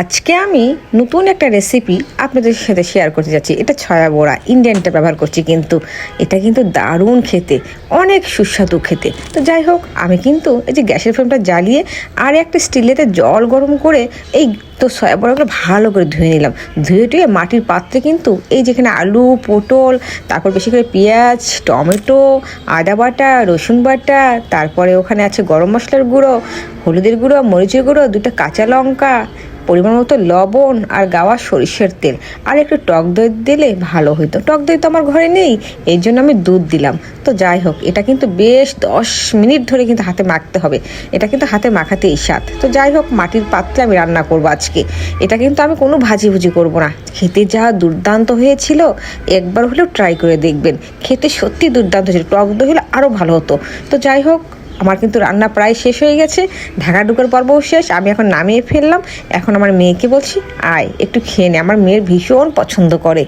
আজকে আমি নতুন একটা রেসিপি আপনাদের সাথে শেয়ার করতে যাচ্ছি। এটা ছয়া বড়া ইন্ডিয়ানটা ব্যবহার করছি কিন্তু। এটা কিন্তু দারুণ খেতে, অনেক সুস্বাদু খেতে। তো যাই হোক, আমি কিন্তু এই যে গ্যাসের ফ্লেমটা জ্বালিয়ে আর একটা স্টিলেতে জল গরম করে এই তো সয়া বড়াগুলো ভালো করে ধুয়ে নিলাম। ধুয়ে টুয়ে মাটির পাত্রে কিন্তু এই যেখানে আলু, পটল, তারপর বেশি করে পেঁয়াজ, টমেটো, আদা বাটা, রসুন বাটা, তারপরে ওখানে আছে গরম মশলার গুঁড়ো, হলুদের গুঁড়ো, মরিচের গুঁড়ো, দুটো কাঁচা লঙ্কা পরিমাণ মতো লবণ আর গাওয়া সরিষের তেল। আর একটু টক দই দিলে ভালো হতো টক দই তো আমার ঘরে নেই, এই জন্য আমি দুধ দিলাম। তো যাই হোক, এটা কিন্তু বেশ দশ মিনিট ধরে কিন্তু হাতে মাখতে হবে। এটা কিন্তু হাতে মাখাতেই স্বাদ। তো যাই হোক, মাটির পাত্রে আমি রান্না করব আজকে। এটা কিন্তু আমি কোনো ভাজি ভুজি করব না। খেতে যা দুর্দান্ত হয়েছিল, একবার হলেও ট্রাই করে দেখবেন। খেতে সত্যি দুর্দান্ত ছিল টক দই হলে আরও ভালো হতো। তো যাই হোক আমার কিন্তু রান্না প্রায় শেষ হয়ে গেছে, ঢাকা ঢুকার পর্বও শেষ, আমি এখন নামিয়ে ফেললাম। এখন আমার মেয়েকে বলছি, আয়, একটু খেয়ে নে, আমার মেয়ের ভীষণ পছন্দ করে।